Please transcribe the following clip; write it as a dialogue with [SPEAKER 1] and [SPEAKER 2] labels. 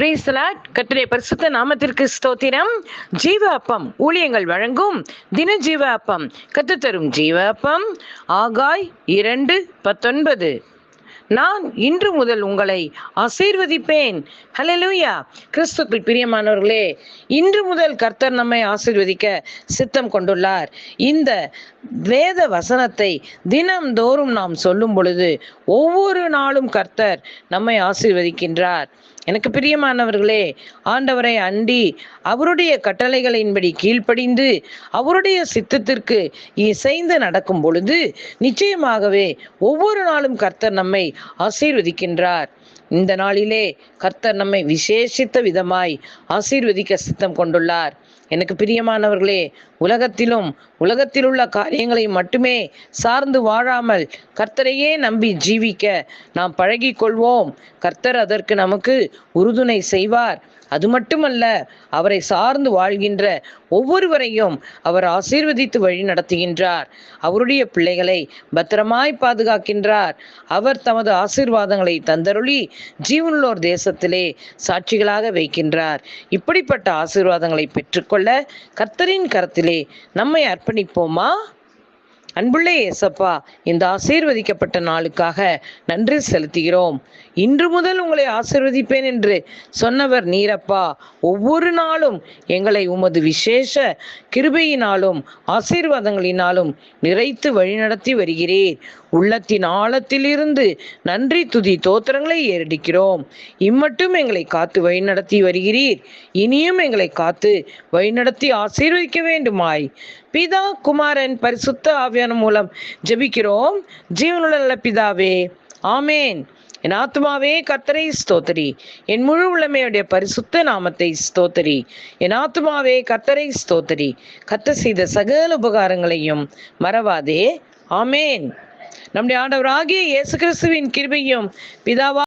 [SPEAKER 1] பிரீஸ்லாட் கத்திரை பரிசுத்த நாமத்திற்கு ஸ்தோத்திரம். ஜீவ அப்பம் ஊழியங்கள் வழங்கும் தின ஜீவ அப்பம் கத்துத்தரும் ஜீவ அப்பம் ஆகாய் இரண்டு பத்தொன்பது. நான் இன்று முதல் உங்களை ஆசீர்வதிப்பேன். ஹலலூயா கிறிஸ்துக்கள் பிரியமானவர்களே இன்று முதல் கர்த்தர் நம்மை ஆசீர்வதிக்க சித்தம் கொண்டுள்ளார். இந்த வேத வசனத்தை தினம்தோறும் நாம் சொல்லும் பொழுது ஒவ்வொரு நாளும் கர்த்தர் நம்மை ஆசீர்வதிக்கின்றார். எனக்கு பிரியமானவர்களே ஆண்டவரை அண்டி அவருடைய கட்டளைகளின்படி கீழ்ப்படிந்து அவருடைய சித்தத்திற்கு இசைந்து நடக்கும் பொழுது நிச்சயமாகவே ஒவ்வொரு நாளும் கர்த்தர் நம்மை ஆசீர்வதிக்கின்றார். இந்த நாளிலே கர்த்தர் நம்மை விசேஷித்த விதமாய் ஆசீர்வதிக்க சித்தம் கொண்டுள்ளார். எனக்கு பிரியமானவர்களே உலகத்திலும் உலகத்தில் உள்ள காரியங்களை மட்டுமே சார்ந்து வாழாமல் கர்த்தரையே நம்பி ஜீவிக்க நாம் பழகி கொள்வோம் கர்த்தர் அதற்கு நமக்கு உறுதுணை செய்வார். அது மட்டுமல்ல அவரை சார்ந்து வாழ்கின்ற ஒவ்வொருவரையும் அவர் ஆசீர்வதித்து வழி நடத்துகின்றார். அவருடைய பிள்ளைகளை பத்திரமாய் பாதுகாக்கின்றார். அவர் தமது ஆசீர்வாதங்களை தந்தருளி ஜீவனுள்ளோர் தேசத்திலே சாட்சிகளாக வைக்கின்றார். இப்படிப்பட்ட ஆசீர்வாதங்களை பெற்றுக்கொள்ள கர்த்தரின் கரத்திலே நம்மை அர்ப்பணிப்போமா? அன்புள்ள ஏசப்பா இந்த ஆசீர்வதிக்கப்பட்ட நாளுக்காக நன்றி செலுத்துகிறோம். இன்று முதல் உங்களை ஆசீர்வதிப்பேன் என்று சொன்னவர் நீரப்பா. ஒவ்வொரு நாளும் எங்களை உமது விசேஷ கிருபையினாலும் ஆசீர்வாதங்களினாலும் நிறைத்து வழிநடத்தி வருகிறீர். உள்ளத்தின் ஆழத்திலிருந்து நன்றி துதி தோத்திரங்களை ஏறடிக்கிறோம். இம்மட்டும் எங்களை காத்து வழிநடத்தி வருகிறீர். இனியும் எங்களை காத்து வழிநடத்தி ஆசீர்வதிக்க வேண்டுமாய். பிதா குமாரன் பரிசுத்த ஆவியான மூலம் ஜெபிக்கிறோம். ஜீவனுள்ள நல்ல பிதாவே ஆமேன். என் ஆத்மாவே கத்தரை ஸ்தோத்தரி. என் முழு உள்ளமையுடைய பரிசுத்த நாமத்தை ஸ்தோத்தரி. என் ஆத்மாவே கத்தரை ஸ்தோத்தரி. கத்த செய்த சகல உபகாரங்களையும் மறவாதே. ஆமேன். நம்முடைய ஆண்டவராகிய இயேசு கிறிஸ்துவின் கிருபையும் பிதாவா